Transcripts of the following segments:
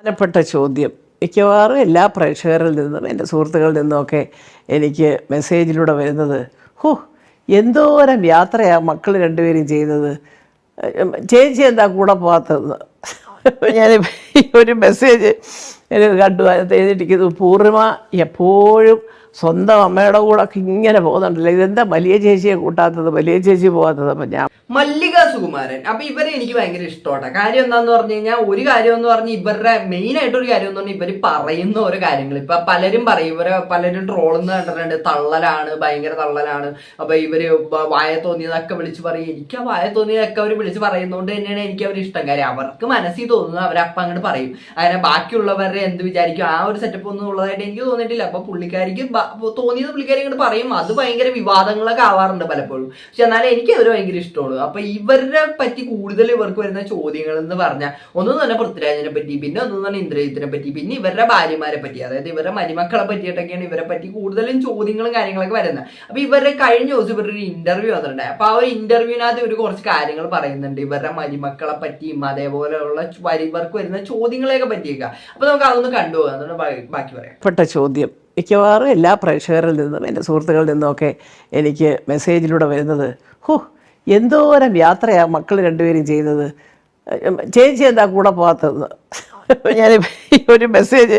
പ്രധാനപ്പെട്ട ചോദ്യം. മിക്കവാറും എല്ലാ പ്രേക്ഷകരിൽ നിന്നും എന്റെ സുഹൃത്തുക്കളിൽ നിന്നുമൊക്കെ എനിക്ക് മെസ്സേജിലൂടെ വരുന്നത് ഹോ എന്തോരം യാത്രയാണ് മക്കൾ രണ്ടുപേരും ചെയ്യുന്നത് ചേച്ചി എന്താ കൂടെ പോകാത്തതെന്ന്? ഞാൻ ഒരു മെസ്സേജ് കണ്ടു. അതിനകത്ത് എഴുതിയിരിക്കുന്നത് പൂർണിമ എപ്പോഴും സ്വന്തം അമ്മയുടെ കൂടെ ഇങ്ങനെ പോകുന്നുണ്ടല്ലോ. ഇതെന്താ വലിയ ചേച്ചിയെ കൂട്ടാത്തത്? വലിയ ചേച്ചി പോകാത്തത് അപ്പം ഞാൻ മല്ലിക സുകുമാരൻ. അപ്പൊ ഇവരെ എനിക്ക് ഭയങ്കര ഇഷ്ടമാണ് കാര്യം എന്താന്ന് പറഞ്ഞു കഴിഞ്ഞാൽ ഒരു കാര്യം എന്ന് പറഞ്ഞാൽ ഇവരുടെ മെയിൻ ആയിട്ട് ഒരു കാര്യം എന്ന് പറഞ്ഞാൽ ഇവർ പറയുന്ന ഓരോ കാര്യങ്ങൾ ഇപ്പൊ പലരും പറയും ഇവരെ പലരും ട്രോളെന്ന് കണ്ടിട്ടുണ്ട്. തള്ളലാണ് ഭയങ്കര തള്ളലാണ്. അപ്പൊ ഇവർ വായ തോന്നിയതൊക്കെ വിളിച്ച് പറയും. എനിക്ക് ആ വായ തോന്നിയതൊക്കെ അവർ വിളിച്ച് പറയുന്നതുകൊണ്ട് തന്നെയാണ് എനിക്ക് അവർ ഇഷ്ടം. കാര്യം അവർക്ക് മനസ്സിൽ തോന്നുന്നത് അവരപ്പം അങ്ങോട്ട് പറയും. അങ്ങനെ ബാക്കിയുള്ളവരെ എന്ത് വിചാരിക്കും? ആ ഒരു സെറ്റപ്പ് ഒന്നും ഉള്ളതായിട്ട് എനിക്ക് തോന്നിയിട്ടില്ല. അപ്പൊ പുള്ളിക്കാരിക്ക് തോന്നിയത് പുള്ളിക്കാരി ഇങ്ങോട്ട് പറയും അത് ഭയങ്കര വിവാദങ്ങളൊക്കെ ആവാറുണ്ട് പലപ്പോഴും. പക്ഷെ എന്നാലും എനിക്ക് അവർ ഭയങ്കര ഇഷ്ടമാണ്. അപ്പൊ ഇവരെ പറ്റി കൂടുതൽ ഇവർക്ക് വരുന്ന ചോദ്യങ്ങൾ എന്ന് പറഞ്ഞാൽ ഒന്നും തന്നെ പൃഥ്വിരാജിനെ പറ്റി പിന്നെ ഒന്നും തന്നെ ഇന്ദ്രജിത്തിനെ പറ്റി പിന്നെ ഇവരുടെ ഭാര്യമാരെ പറ്റി അതായത് ഇവരുടെ മരുമക്കളെ പറ്റിയിട്ടൊക്കെയാണ് ഇവരെ പറ്റി കൂടുതലും ചോദ്യങ്ങളും കാര്യങ്ങളൊക്കെ വരുന്നത്. അപ്പൊ ഇവരുടെ കഴിഞ്ഞ ദിവസം ഇവരുടെ ഒരു ഇന്റർവ്യൂ വന്നിട്ടുണ്ട്. അപ്പൊ ആ ഒരു ഇന്റർവ്യൂവിനകത്ത് ഇവർ കുറച്ച് കാര്യങ്ങൾ പറയുന്നുണ്ട്. ഇവരുടെ മരുമക്കളെ പറ്റിയും അതേപോലെയുള്ള ഇവർക്ക് വരുന്ന ചോദ്യങ്ങളെയൊക്കെ പറ്റിയൊക്കെ. അപ്പൊ നമുക്ക് അതൊന്ന് കണ്ടുപോകാം ബാക്കി പറയാം. ചോദ്യം. മിക്കവാറും എല്ലാ പ്രേക്ഷകരിൽ നിന്നും എന്റെ സുഹൃത്തുക്കളിൽ നിന്നുമൊക്കെ എനിക്ക് മെസ്സേജിലൂടെ വരുന്നത് ഹോ എന്തോരം യാത്രയാണ് മക്കൾ രണ്ടുപേരും ചെയ്യുന്നത്. ചേച്ചി എന്താ കൂടെ പോകാത്തതെന്ന്? ഞാൻ ഒരു മെസ്സേജ്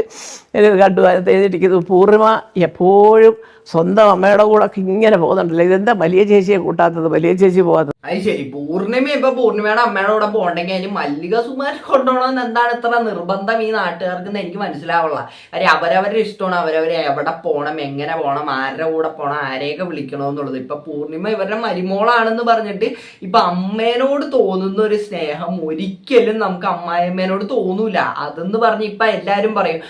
എനിക്ക് കണ്ടു എഴുതിയിരിക്കുന്നത് പൂർണിമ എപ്പോഴും സ്വന്തം അമ്മയുടെ കൂടെ ഒക്കെ ഇങ്ങനെ പോകുന്നുണ്ടല്ലോ. ഇതെന്താ വലിയ ചേച്ചിയെ കൂട്ടാത്തത് വലിയ ചേച്ചി പോകാത്തത്? അത് ശരി പൂർണിമ ഇപ്പൊ പൂർണിമയുടെ അമ്മയുടെ കൂടെ പോകണ്ടെങ്കിൽ അതിന് മല്ലിക സുമാരി കൊണ്ടുപോകണമെന്ന് എന്താണ് ഇത്ര നിർബന്ധം ഈ നാട്ടുകാർക്ക് എനിക്ക് മനസ്സിലാവുള്ള? കാര്യം അവരവരുടെ ഇഷ്ടമാണ് അവരവരെ എവിടെ പോകണം എങ്ങനെ പോകണം ആരുടെ കൂടെ പോകണം ആരെയൊക്കെ വിളിക്കണം എന്നുള്ളത് ഇപ്പൊ പൂർണിമ ഇവരുടെ മരുമോളാണെന്ന് പറഞ്ഞിട്ട് ഇപ്പൊ അമ്മേനോട് തോന്നുന്ന ഒരു സ്നേഹം ഒരിക്കലും നമുക്ക് അമ്മായിയമ്മേനോട് തോന്നൂല. അതെന്ന് പറഞ്ഞ് ഇപ്പൊ എല്ലാരും പറയും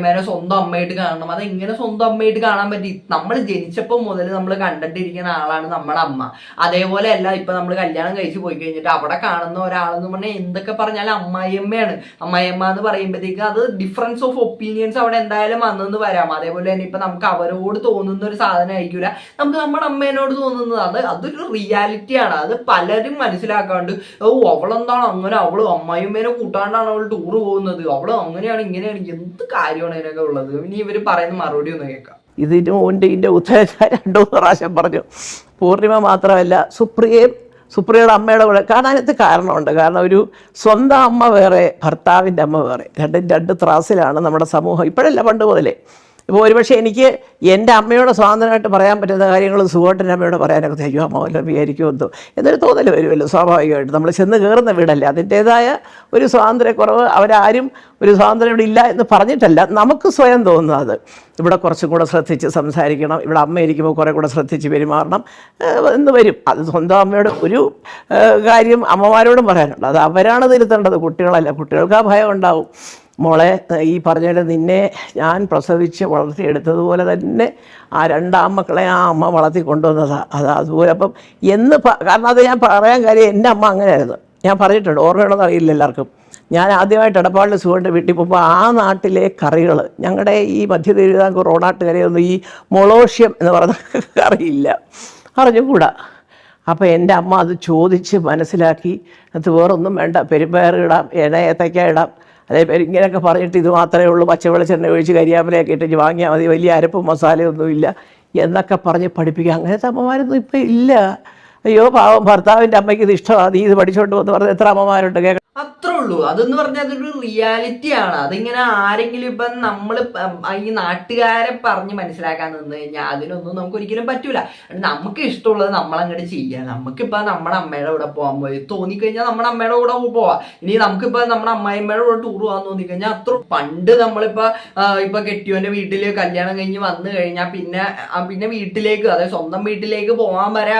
അമ്മായിയമ്മേനെ സ്വന്തം അമ്മയായിട്ട് കാണണം. അതെങ്ങനെ സ്വന്തം അമ്മയായിട്ട് കാണാൻ പറ്റി? നമ്മൾ ജനിച്ചപ്പോൾ മുതൽ നമ്മൾ കണ്ടിട്ടിരിക്കുന്ന ആളാണ് നമ്മുടെ അമ്മ. അതേപോലെ അല്ല ഇപ്പൊ നമ്മൾ കല്യാണം കഴിച്ച് പോയി കഴിഞ്ഞിട്ട് അവിടെ കാണുന്ന ഒരാളെന്ന് പറഞ്ഞാൽ എന്തൊക്കെ പറഞ്ഞാലും അമ്മായിയമ്മയാണ്. അമ്മായിയമ്മ എന്ന് പറയുമ്പോഴത്തേക്ക് അത് ഡിഫറൻസ് ഓഫ് ഒപ്പീനിയൻസ് അവിടെ എന്തായാലും വന്നെന്ന് വരാം. അതേപോലെ തന്നെ ഇപ്പൊ നമുക്ക് അവരോട് തോന്നുന്ന ഒരു സാധനം ആയിരിക്കില്ല നമുക്ക് നമ്മുടെ അമ്മേനോട് തോന്നുന്നത് അത് അതൊരു റിയാലിറ്റിയാണ് അത് പലരും മനസ്സിലാക്കാണ്ട് ഓ അവളെന്താണ് അങ്ങനെ? അവൾ അമ്മായിയമ്മേനെ കൂട്ടാണ്ടാണ് അവൾ ടൂർ പോകുന്നത്. അവൾ അങ്ങനെയാണ് ഇങ്ങനെയാണ്. എന്ത് കാര്യമാണ് ഇതിനൊക്കെ ഉള്ളത്. ഇനി ഇവർ പറയുന്ന മറുപടി ഒന്ന് കേൾക്കാം. ഇതിന് മുൻപ് ഇതിന്റെ ഉത്തരം രണ്ടു പ്രാവശ്യം പറഞ്ഞു. പൂർണിമ മാത്രമല്ല സുപ്രിയയും സുപ്രിയയുടെ അമ്മയുടെ കൂടെ കാരണം അതിനകത്ത് കാരണമുണ്ട്. കാരണം ഒരു സ്വന്തം അമ്മ വേറെ ഭർത്താവിന്റെ അമ്മ വേറെ. രണ്ടും രണ്ട് ത്രാസിലാണ് നമ്മുടെ സമൂഹം ഇപ്പോഴല്ല പണ്ട് മുതലേ. ഇപ്പോൾ ഒരുപക്ഷെ എനിക്ക് എന്റെ അമ്മയോട് സ്വാതന്ത്ര്യമായിട്ട് പറയാൻ പറ്റുന്ന കാര്യങ്ങൾ സുഖമായിട്ടെന്റെ അമ്മയോട് പറയാനൊക്കെ തയ്യോ? അമ്മ വല്ലതും വിചാരിക്കുമെന്തോ എന്നൊരു തോന്നൽ വരുമല്ലോ സ്വാഭാവികമായിട്ട്. നമ്മൾ ചെന്ന് കയറുന്ന വീടല്ലേ? അതിന്റേതായ ഒരു സ്വാതന്ത്ര്യക്കുറവ് അവരാരും ഒരു സ്വാതന്ത്ര്യം ഇവിടെ ഇല്ല എന്ന് പറഞ്ഞിട്ടല്ല. നമുക്ക് സ്വയം തോന്നുന്നത് ഇവിടെ കുറച്ചും കൂടെ ശ്രദ്ധിച്ച് സംസാരിക്കണം. ഇവിടെ അമ്മ ഇരിക്കുമ്പോൾ കുറേ കൂടെ ശ്രദ്ധിച്ച് പെരുമാറണം എന്ന് വരും. അത് സ്വന്തം അമ്മയോട് ഒരു കാര്യം അമ്മമാരോടും പറയാനുണ്ട്. അത് അവരാണ് തിരുത്തേണ്ടത്. കുട്ടികളല്ല. കുട്ടികൾക്ക് ആ ഭയം ഉണ്ടാവും. മോളെ ഈ പറഞ്ഞ നിന്നെ ഞാൻ പ്രസവിച്ച് വളർത്തിയെടുത്തതുപോലെ തന്നെ ആ രണ്ടാം മക്കളെ ആ അമ്മ വളർത്തി കൊണ്ടുവന്നതാണ് അത് അതുപോലെ അപ്പം എന്ന് കാരണം അത് ഞാൻ പറയാൻ കാര്യം എന്റെ അമ്മ അങ്ങനെയായിരുന്നു. ഞാൻ പറഞ്ഞിട്ടുണ്ട് ഓർമ്മയുള്ളത് അറിയില്ല എല്ലാവർക്കും. ഞാൻ ആദ്യമായിട്ട് എടപ്പാളിൽ സുഖന്റെ വീട്ടിൽ പോകുമ്പോൾ ആ നാട്ടിലെ കറികൾ ഞങ്ങളുടെ ഈ മധ്യ തിരുവിതാംകൂർ റോഡാട്ടുകരയൊന്നും ഈ മൊളോഷ്യം എന്ന് പറഞ്ഞ കറിയില്ല. അറിഞ്ഞുകൂടാ. അപ്പോൾ എന്റെ അമ്മ അത് ചോദിച്ച് മനസ്സിലാക്കി അത് വേറൊന്നും വേണ്ട പെരുമ്പയർ ഇടാം ഇണ ഏത്തയ്ക്ക ഇടാം അതേപോലെ ഇങ്ങനെയൊക്കെ പറഞ്ഞിട്ട് ഇത് മാത്രമേ ഉള്ളൂ. പച്ച വെളിച്ചെണ്ണ ഒഴിച്ച് കരിയാമ്പലയൊക്കെ ഇട്ടിട്ട് വാങ്ങിയാൽ മതി. വലിയ അരപ്പും മസാലയൊന്നുമില്ല എന്നൊക്കെ പറഞ്ഞ് പഠിപ്പിക്കുക. അങ്ങനത്തെ അമ്മമാരൊന്നും ഇപ്പം ഇല്ല. അയ്യോ പാവം ഭർത്താവിന്റെ അമ്മയ്ക്ക് ഇത് ഇഷ്ടമാണ് നീ ഇത് പഠിച്ചോണ്ട് വന്ന് പറഞ്ഞ എത്ര അമ്മമാരുണ്ട് കേൾക്കാം അത്രേ ഉള്ളൂ. അതെന്ന് പറഞ്ഞാൽ അതൊരു റിയാലിറ്റി ആണ്. അതിങ്ങനെ ആരെങ്കിലും ഇപ്പം നമ്മൾ ഈ നാട്ടുകാരെ പറഞ്ഞ് മനസ്സിലാക്കാൻ നിന്ന് കഴിഞ്ഞാൽ അതിനൊന്നും നമുക്ക് ഒരിക്കലും പറ്റൂല. നമുക്ക് ഇഷ്ടമുള്ളത് നമ്മളങ്ങോട്ട് ചെയ്യുക നമുക്കിപ്പോൾ നമ്മുടെ അമ്മയുടെ കൂടെ പോകാൻ പോയി. തോന്നിക്കഴിഞ്ഞാൽ നമ്മുടെ അമ്മയുടെ കൂടെ പോവാം. ഇനി നമുക്കിപ്പോൾ നമ്മുടെ അമ്മായിമ്മയുടെ കൂടെ ടൂർ പോകാൻ തോന്നിക്കഴിഞ്ഞാൽ അത്ര പണ്ട് നമ്മളിപ്പോൾ ഇപ്പൊ കെട്ടിയോന്റെ വീട്ടിൽ കല്യാണം കഴിഞ്ഞ് വന്നു കഴിഞ്ഞാൽ പിന്നെ പിന്നെ വീട്ടിലേക്ക് അതായത് സ്വന്തം വീട്ടിലേക്ക് പോകാൻ വരെ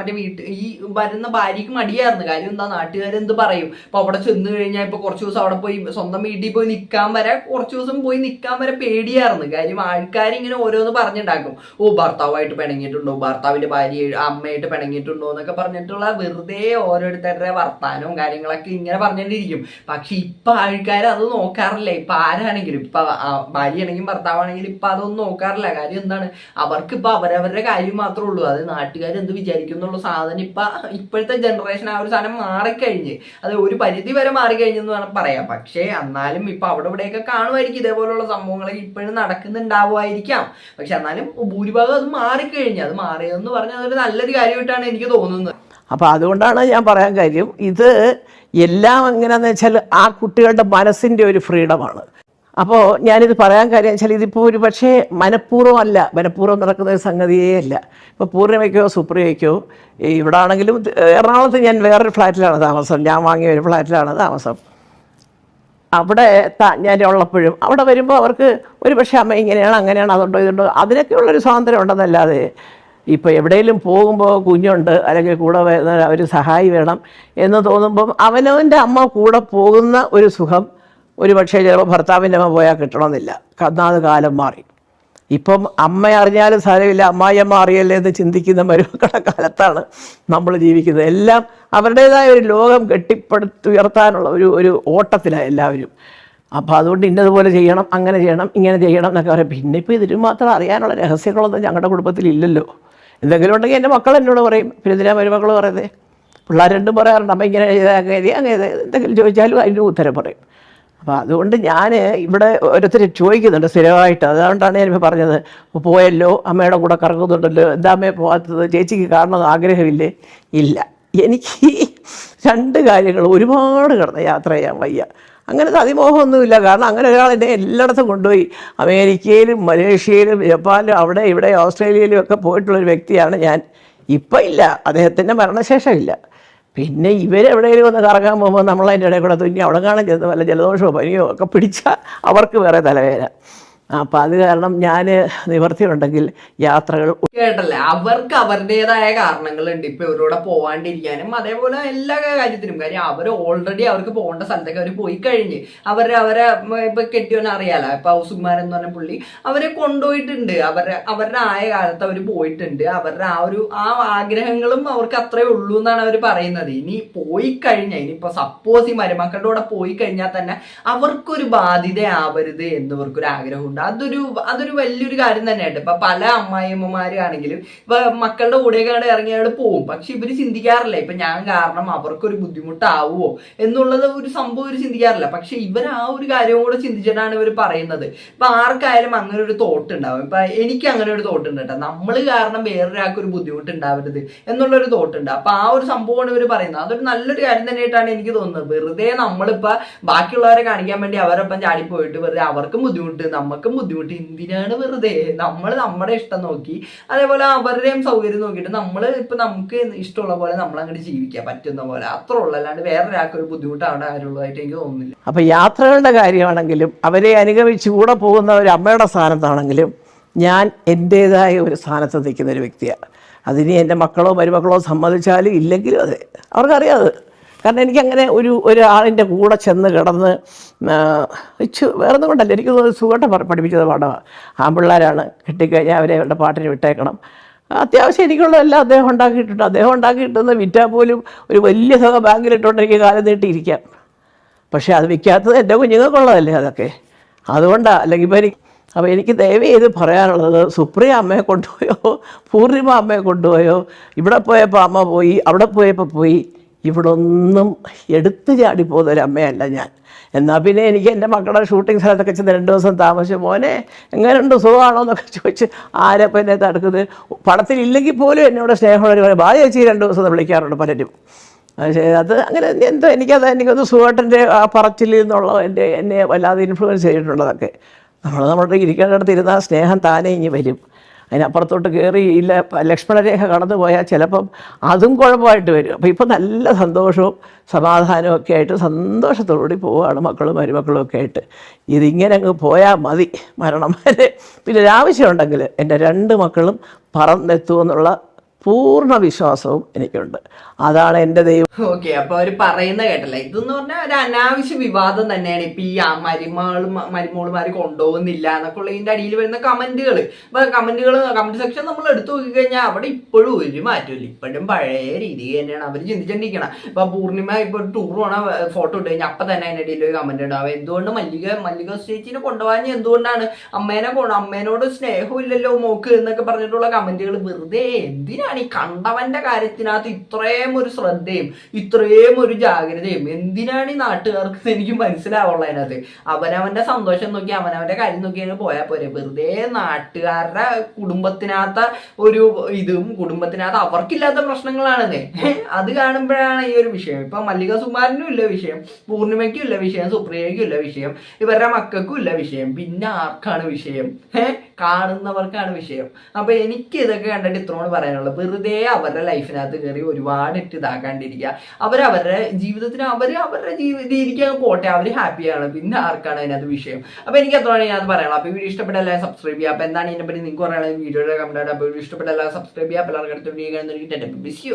മറ്റേ വീട്ടിൽ ഈ വരുന്ന ഭാര്യയ്ക്ക് മടിയായിരുന്നു. കാര്യം എന്താ നാട്ടുകാരെന്ത് പറയും? അവിടെ ചെന്ന് കഴിഞ്ഞാൽ ഇപ്പൊ കുറച്ച് ദിവസം അവിടെ പോയി സ്വന്തം വീട്ടിൽ പോയി നിൽക്കാൻ വരെ കുറച്ച് ദിവസം പോയി നിൽക്കാൻ വരെ പേടിയായിരുന്നു. കാര്യം ആൾക്കാർ ഇങ്ങനെ ഓരോന്ന് പറഞ്ഞിട്ടുണ്ടാക്കും ഓ ഭർത്താവായിട്ട് പിണങ്ങിയിട്ടുണ്ടോ? ഭർത്താവിന്റെ ഭാര്യ അമ്മയായിട്ട് പിണങ്ങിയിട്ടുണ്ടോ? എന്നൊക്കെ പറഞ്ഞിട്ടുള്ള വെറുതെ ഓരോരുത്തരുടെ വർത്താനവും കാര്യങ്ങളൊക്കെ ഇങ്ങനെ പറഞ്ഞുകൊണ്ടിരിക്കും പക്ഷെ ഇപ്പൊ ആൾക്കാർ അത് നോക്കാറില്ല. ഇപ്പൊ ആരാണെങ്കിലും ഇപ്പൊ ഭാര്യയാണെങ്കിലും ഭർത്താവാണെങ്കിലും ഇപ്പൊ അതൊന്നും നോക്കാറില്ല. കാര്യം എന്താണ്? അവർക്ക് ഇപ്പൊ അവരവരുടെ കാര്യം മാത്രമേ ഉള്ളൂ. അത് നാട്ടുകാർ എന്ത് വിചാരിക്കും എന്നുള്ള സാധനം ഇപ്പൊ ഇപ്പോഴത്തെ ജനറേഷൻ ആ ഒരു സാധനം മാറിക്കഴിഞ്ഞ്. അത് ഒരു പരിധി പരിധി വരെ മാറിക്കഴിഞ്ഞെന്ന് വേണം പറയാം. പക്ഷേ എന്നാലും ഇപ്പൊ അവിടെ ഇവിടെയൊക്കെ കാണുമായിരിക്കും. ഇതേപോലുള്ള സംഭവങ്ങളൊക്കെ ഇപ്പോഴും നടക്കുന്നുണ്ടാവുമായിരിക്കാം. പക്ഷെ എന്നാലും ഭൂരിഭാഗം അത് മാറിക്കഴിഞ്ഞു. അത് മാറിയതെന്ന് പറഞ്ഞാൽ അതൊരു നല്ലൊരു കാര്യമായിട്ടാണ് എനിക്ക് തോന്നുന്നത്. അപ്പോൾ അതുകൊണ്ടാണ് ഞാൻ പറയാൻ കാര്യം. ഇത് എല്ലാം എങ്ങനെയാണെന്ന് വെച്ചാൽ ആ കുട്ടികളുടെ മനസ്സിന്റെ ഒരു ഫ്രീഡമാണ്. അപ്പോൾ ഞാനിത് പറയാൻ കാര്യം വെച്ചാൽ ഇതിപ്പോൾ ഒരു പക്ഷേ മനഃപൂർവം അല്ല മനഃപൂർവം നടക്കുന്ന ഒരു സംഗതിയേ അല്ല. ഇപ്പോൾ പൂർണിമയ്ക്കോ സുപ്രിയയ്ക്കോ ഇവിടെ ആണെങ്കിലും എറണാകുളത്ത് ഞാൻ വേറൊരു ഫ്ലാറ്റിലാണ് താമസം. ഞാൻ വാങ്ങിയ ഒരു ഫ്ലാറ്റിലാണ് താമസം. അവിടെ ഞാൻ ഉള്ളപ്പോഴും അവിടെ വരുമ്പോൾ അവർക്ക് ഒരു പക്ഷേ അമ്മ ഇങ്ങനെയാണ് അങ്ങനെയാണ് അതുണ്ടോ ഇതുണ്ടോ അതിനൊക്കെയുള്ളൊരു സ്വാതന്ത്ര്യം ഉണ്ടെന്നല്ലാതെ ഇപ്പോൾ എവിടെയെങ്കിലും പോകുമ്പോൾ കുഞ്ഞുണ്ട് അല്ലെങ്കിൽ കൂടെ ഒരു സഹായി വേണം എന്ന് തോന്നുമ്പം അവനവന്റെ അമ്മ കൂടെ പോകുന്ന ഒരു സുഖം ഒരു പക്ഷേ ചിലപ്പോൾ ഭർത്താവിന്റെ അമ്മ പോയാൽ കിട്ടണമെന്നില്ല. കന്നാത് കാലം മാറി. ഇപ്പം അമ്മ അറിഞ്ഞാലും സാരമില്ല. അമ്മായിയമ്മ അറിയല്ലേ എന്ന് ചിന്തിക്കുന്ന മരുമക്കളുടെ കാലത്താണ് നമ്മൾ ജീവിക്കുന്നത്. എല്ലാം അവരുടേതായ ഒരു ലോകം കെട്ടിപ്പടുത്തുയർത്താനുള്ള ഒരു ഒരു ഓട്ടത്തിലാണ് എല്ലാവരും. അപ്പോൾ അതുകൊണ്ട് ഇന്നതുപോലെ ചെയ്യണം അങ്ങനെ ചെയ്യണം ഇങ്ങനെ ചെയ്യണം എന്നൊക്കെ പറയും. പിന്നെ ഇപ്പോൾ ഇതിന് മാത്രം അറിയാനുള്ള രഹസ്യങ്ങളൊന്നും ഞങ്ങളുടെ കുടുംബത്തിൽ ഇല്ലല്ലോ. എന്തെങ്കിലും ഉണ്ടെങ്കിൽ എന്റെ മക്കൾ എന്നോട് പറയും. പിന്നെ ഇതിനാ മരുമക്കൾ പറയുന്നത് പിള്ളേർ രണ്ടും പറയാറുണ്ട്. അമ്മ ഇങ്ങനെ ചെയ്താൽ അങ്ങനെ ചെയ്യ്, അങ്ങനെ. എന്തെങ്കിലും ചോദിച്ചാലും അതിന്റെ ഉത്തരം പറയും. അപ്പോൾ അതുകൊണ്ട് ഞാൻ ഇവിടെ ഓരോരുത്തർ ചോദിക്കുന്നുണ്ട് സ്ഥിരമായിട്ട്. അതുകൊണ്ടാണ് ഞാനിപ്പോൾ പറഞ്ഞത് "അപ്പോൾ പോയല്ലോ അമ്മയുടെ കൂടെ കറങ്ങുന്നുണ്ടല്ലോ എന്താ അമ്മയെ പോകാത്തത് ചേച്ചിക്ക് കാരണം ആഗ്രഹമില്ലേ? ഇല്ല. എനിക്ക് രണ്ട് കാര്യങ്ങൾ ഒരുപാട് കിടന്ന് യാത്ര ചെയ്യാൻ വയ്യ. അങ്ങനത്തെ അതിമോഹമൊന്നുമില്ല. കാരണം അങ്ങനെ ഒരാൾ എന്നെ എല്ലായിടത്തും കൊണ്ടുപോയി. അമേരിക്കയിലും മലേഷ്യയിലും ജപ്പാനിലും അവിടെ ഇവിടെ ഓസ്ട്രേലിയയിലും ഒക്കെ പോയിട്ടുള്ളൊരു വ്യക്തിയാണ് ഞാൻ. ഇപ്പം ഇല്ല. അദ്ദേഹത്തിന്റെ മരണശേഷമില്ല. പിന്നെ ഇവരെവിടെയെങ്കിലും ഒന്ന് കറങ്ങാൻ പോകുമ്പോൾ നമ്മളതിന്റെ ഇടയിൽ കൂടെ തുന്നി അവിടെ കാണാൻ ചെന്ന് വല്ല ജലദോഷമോ പനിയോ ഒക്കെ പിടിച്ചാൽ അവർക്ക് വേറെ തലവേദന. അപ്പം അത് കാരണം ഞാൻ നിവർത്തിയുണ്ടെങ്കിൽ യാത്രകൾ കേട്ടല്ലേ? അവർക്ക് അവരുടേതായ കാരണങ്ങളുണ്ട്. ഇപ്പൊ ഇവരോടെ പോവാണ്ടിരിക്കാനും അതേപോലെ എല്ലാ കാര്യത്തിനും. കാര്യം അവർ ഓൾറെഡി അവർക്ക് പോകേണ്ട സ്ഥലത്തേക്ക് അവർ പോയി കഴിഞ്ഞ് അവരെ അവരെ ഇപ്പൊ കെട്ടിയോനെ അറിയാലോ? ഇപ്പൊ സുകുമാരൻ എന്ന് പറഞ്ഞ പുള്ളി അവരെ കൊണ്ടുപോയിട്ടുണ്ട്. അവരെ അവരുടെ ആയ കാലത്ത് അവർ പോയിട്ടുണ്ട്. അവരുടെ ആ ഒരു ആ ആഗ്രഹങ്ങളും അവർക്ക് അത്രേ ഉള്ളൂ എന്നാണ് അവർ പറയുന്നത്. ഇനി പോയി കഴിഞ്ഞാൽ ഇനിയിപ്പോ സപ്പോസ് ഈ മരുമക്കളുടെ കൂടെ പോയി കഴിഞ്ഞാൽ തന്നെ അവർക്കൊരു ബാധ്യത ബാധ്യതയാവരുത് എന്നിവർക്കൊരു ആഗ്രഹമുണ്ട് അതൊരു അതൊരു വലിയൊരു കാര്യം തന്നെയായിട്ട്. ഇപ്പൊ പല അമ്മായിയമ്മമാരാണെങ്കിലും ഇപ്പൊ മക്കളുടെ കൂടെയൊക്കെ ഇറങ്ങി അങ്ങട് പോവും. പക്ഷെ ഇവർ ചിന്തിക്കാറില്ല. ഇപ്പൊ ഞാൻ കാരണം അവർക്കൊരു ബുദ്ധിമുട്ടാവുമോ എന്നുള്ളത് ഒരു സംഭവം ഇവർ ചിന്തിക്കാറില്ല. പക്ഷെ ഇവർ ആ ഒരു കാര്യവും കൂടെ ചിന്തിച്ചിട്ടാണ് ഇവർ പറയുന്നത്. ഇപ്പൊ ആർക്കായാലും അങ്ങനെ ഒരു തോട്ട് ഉണ്ടാവും. ഇപ്പൊ എനിക്ക് അങ്ങനെ ഒരു തോട്ട് ഉണ്ട് കേട്ടോ. നമ്മൾ കാരണം വേറൊരാൾക്ക് ഒരു ബുദ്ധിമുട്ട് ഉണ്ടാവരുത് തോട്ട് ഉണ്ട്. അപ്പൊ ആ ഒരു സംഭവമാണ് ഇവർ പറയുന്നത്. അതൊരു നല്ലൊരു കാര്യം തന്നെയായിട്ടാണ് എനിക്ക് തോന്നുന്നത്. വെറുതെ നമ്മളിപ്പോ ബാക്കിയുള്ളവരെ കാണിക്കാൻ വേണ്ടി അവരൊപ്പം ചാടിപ്പോയിട്ട് വെറുതെ അവർക്കും ബുദ്ധിമുട്ട് നമുക്കും ബുദ്ധിമുട്ട്. എന്തിനാണ് വെറുതെ? നമ്മൾ നമ്മുടെ ഇഷ്ടം നോക്കി അതേപോലെ അവരുടെയും സൗകര്യം നോക്കിയിട്ട് നമ്മൾ ഇപ്പൊ നമുക്ക് ഇഷ്ടമുള്ള പോലെ നമ്മൾ അങ്ങോട്ട് ജീവിക്കാൻ പറ്റുന്ന പോലെ. അത്ര ഉള്ളൂ. അല്ലാണ്ട് വേറൊരാൾക്ക് ഒരു ബുദ്ധിമുട്ടാണ് കാര്യമുള്ളതായിട്ട് എനിക്ക് തോന്നുന്നില്ല. അപ്പോൾ യാത്രകളുടെ കാര്യമാണെങ്കിലും അവരെ അനുഗമിച്ച് കൂടെ പോകുന്ന ഒരു അമ്മയുടെ സ്ഥാനത്താണെങ്കിലും ഞാൻ എന്റേതായ ഒരു സ്ഥാനത്ത് നിൽക്കുന്ന ഒരു വ്യക്തിയാണ്. അതിനി എന്റെ മക്കളോ മരുമക്കളോ സമ്മതിച്ചാലും ഇല്ലെങ്കിലും അതെ. അവർക്കറിയാം അത്. കാരണം എനിക്കങ്ങനെ ഒരു ഒരാളിന്റെ കൂടെ ചെന്ന് കിടന്ന് വേറെ ഒന്നും കൊണ്ടല്ല. എനിക്ക് സുഖമായിട്ട് പഠിപ്പിച്ചത് പാഠമാണ് ആൺപിള്ളേരാണ് കിട്ടിക്കഴിഞ്ഞാൽ അവരെ അവരുടെ പാട്ടിന് വിട്ടേക്കണം. അത്യാവശ്യം എനിക്കുള്ളതെല്ലാം അദ്ദേഹം ഉണ്ടാക്കിയിട്ടുണ്ട്. അദ്ദേഹം ഉണ്ടാക്കിയിട്ടെന്ന് വിറ്റാൽ പോലും ഒരു വലിയ തുക ബാങ്കിലിട്ടുകൊണ്ട് എനിക്ക് കാലം നീട്ടിയിരിക്കാം. പക്ഷേ അത് വിൽക്കാത്തത് എന്റെ കുഞ്ഞുങ്ങൾക്കുള്ളതല്ലേ അതൊക്കെ. അതുകൊണ്ടാണ് അല്ലെങ്കിൽ ഇപ്പം എനിക്ക് അപ്പോൾ എനിക്ക് ദയവ് ചെയ്ത് പറയാനുള്ളത്. സുപ്രിയ അമ്മയെ കൊണ്ടുപോയോ? പൂർണിമ അമ്മയെ കൊണ്ടുപോയോ? ഇവിടെ പോയപ്പോൾ അമ്മ പോയി അവിടെ പോയപ്പോൾ പോയി. ഇവിടെ ഒന്നും എടുത്തു ചാടി പോകുന്ന ഒരു അമ്മയല്ല ഞാൻ. എന്നാൽ പിന്നെ എനിക്ക് എന്റെ മക്കളുടെ ഷൂട്ടിംഗ് സ്ഥലത്തൊക്കെ ചെന്ന് രണ്ട് ദിവസം താമസിച്ച്. മോനെ എങ്ങനെയുണ്ട് സുഖമാണോ എന്നൊക്കെ ചോദിച്ച് ആരപ്പം എന്നെ തടുക്കുന്നത്? പടത്തിലില്ലെങ്കിൽ പോലും എന്നോട് സ്നേഹമുള്ളവർ പറയും ബാ ചേച്ചി രണ്ട് ദിവസം വിളിക്കാറുണ്ട് പലരും. പക്ഷേ അത് അങ്ങനെ എന്തോ എനിക്കത് എനിക്കൊന്ന് സുഖേട്ടന്റെ ആ പറച്ചിലിൽ നിന്നുള്ള എന്റെ എന്നെ വല്ലാതെ ഇൻഫ്ലുവൻസ് ചെയ്തിട്ടുള്ളതൊക്കെ. നമ്മൾ നമ്മുടെ ഇരിക്കേണ്ടിടത്ത് ഇരുന്ന സ്നേഹം താനേ ഇനി വരും. അതിനപ്പുറത്തോട്ട് കയറി ഇല്ല ലക്ഷ്മണരേഖ കടന്നു പോയാൽ ചിലപ്പം അതും കുഴപ്പമായിട്ട് വരും. അപ്പോൾ ഇപ്പം നല്ല സന്തോഷവും സമാധാനവും ഒക്കെ ആയിട്ട് സന്തോഷത്തോടുകൂടി പോവുകയാണ് മക്കളും മരുമക്കളും ഒക്കെ ആയിട്ട്. ഇതിങ്ങനെ അങ്ങ് പോയാൽ മതി മരണം വരെ. പിന്നെ ഒരാവശ്യമുണ്ടെങ്കിൽ എന്റെ രണ്ട് മക്കളും പറന്നെത്തുമെന്നുള്ള പൂർണ വിശ്വാസവും എനിക്കുണ്ട്. അതാണ് എന്റെ ദൈവം. ഓക്കെ അപ്പൊ അവർ പറയുന്ന കേട്ടല്ലേ? ഇതെന്ന് പറഞ്ഞാൽ ഒരു അനാവശ്യ വിവാദം തന്നെയാണ്. ഇപ്പൊ ഈ മരുമകളും മരുമോളുമാര് കൊണ്ടുപോകുന്നില്ല എന്നൊക്കെ ഉള്ള ഇതിന്റെ അടിയിൽ വരുന്ന കമന്റുകൾ ഇപ്പൊ കമന്റുകൾ കമന്റ് സെക്ഷൻ നമ്മൾ എടുത്തു നോക്കിക്കഴിഞ്ഞാൽ അവിടെ ഇപ്പോഴും ഒരു മാറ്റമില്ല ഇപ്പോഴും പഴയ രീതി തന്നെയാണ് അവർ ചിന്തിച്ചിരിക്കണം ഇപ്പൊ പൂർണിമ ഇപ്പൊ ടൂർ പോണ ഫോട്ടോ ഇട്ട് കഴിഞ്ഞാൽ അപ്പൊ തന്നെ അതിന്റെ ഇടയിൽ ഒരു കമന്റ് ഉണ്ടാവും എന്തുകൊണ്ട് മല്ലിക മല്ലിക ചേച്ചിനെ കൊണ്ടുപോകാൻ എന്തുകൊണ്ടാണ് അമ്മേനെ അമ്മേനോട് സ്നേഹമില്ലല്ലോ മോക്ക് എന്നൊക്കെ പറഞ്ഞിട്ടുള്ള കമന്റുകൾ വെറുതെ എന്തിനാണ് ഈ കണ്ടവന്റെ കാര്യത്തിനകത്ത് ഇത്രയും ഒരു ശ്രദ്ധയും ഇത്രയും ഒരു ജാഗ്രതയും എന്തിനാണ് ഈ നാട്ടുകാർക്ക് എനിക്ക് മനസ്സിലാവുള്ള അതിനകത്ത്. അവനവന്റെ സന്തോഷം നോക്കി അവനവന്റെ കാര്യം നോക്കി അങ്ങ് പോയാൽ പോരെ. വെറുതെ നാട്ടുകാരുടെ കുടുംബത്തിനകത്ത ഒരു ഇതും കുടുംബത്തിനകത്ത് അവർക്കില്ലാത്ത പ്രശ്നങ്ങളാണെന്നേ. അത് കാണുമ്പോഴാണ് ഈ ഒരു വിഷയം. ഇപ്പൊ മല്ലിക സുമാരനും ഇല്ല വിഷയം പൂർണിമയ്ക്കും ഇല്ല വിഷയം സുപ്രിയയ്ക്കും ഇല്ല വിഷയം ഇവരുടെ മക്കൾക്കും ഇല്ല വിഷയം. പിന്നെ ആർക്കാണ് വിഷയം? ഏഹ് കാണുന്നവർക്കാണ് വിഷയം. അപ്പൊ എനിക്ക് ഇതൊക്കെ കണ്ടിട്ട് ഇത്രയോട് പറയാനുള്ളത് വെറുതെ അവരുടെ ലൈഫിനകത്ത് കയറി ഒരുപാട് ഇട്ട് ഇതാക്കാണ്ടിരിക്കുക. അവരവരുടെ ജീവിതത്തിന് അവർ അവരുടെ അങ്ങ് പോട്ടെ. അവർ ഹാപ്പിയാണ് പിന്നെ ആർക്കാണ് അതിനകത്ത് വിഷയം? അപ്പൊ എനിക്ക് എത്രയാണ് ഞാൻ പറയണം. അപ്പൊ വീഡിയോ ഇഷ്ടപ്പെട്ട സബ്സ്ക്രൈബ് ചെയ്യുക. അപ്പൊ എന്താണ് ഇതിനെപ്പറ്റി നിങ്ങൾക്ക് പറയുന്നത് വീഡിയോയുടെ കമന്റ് അപ്പോൾ വീഡിയോ ഇഷ്ടപ്പെട്ട സബ്സ്ക്രൈബ് ചെയ്യുക. അപ്പോൾ എല്ലാവർക്കും അടുത്ത വീഡിയോ കാണുന്നതിന് യു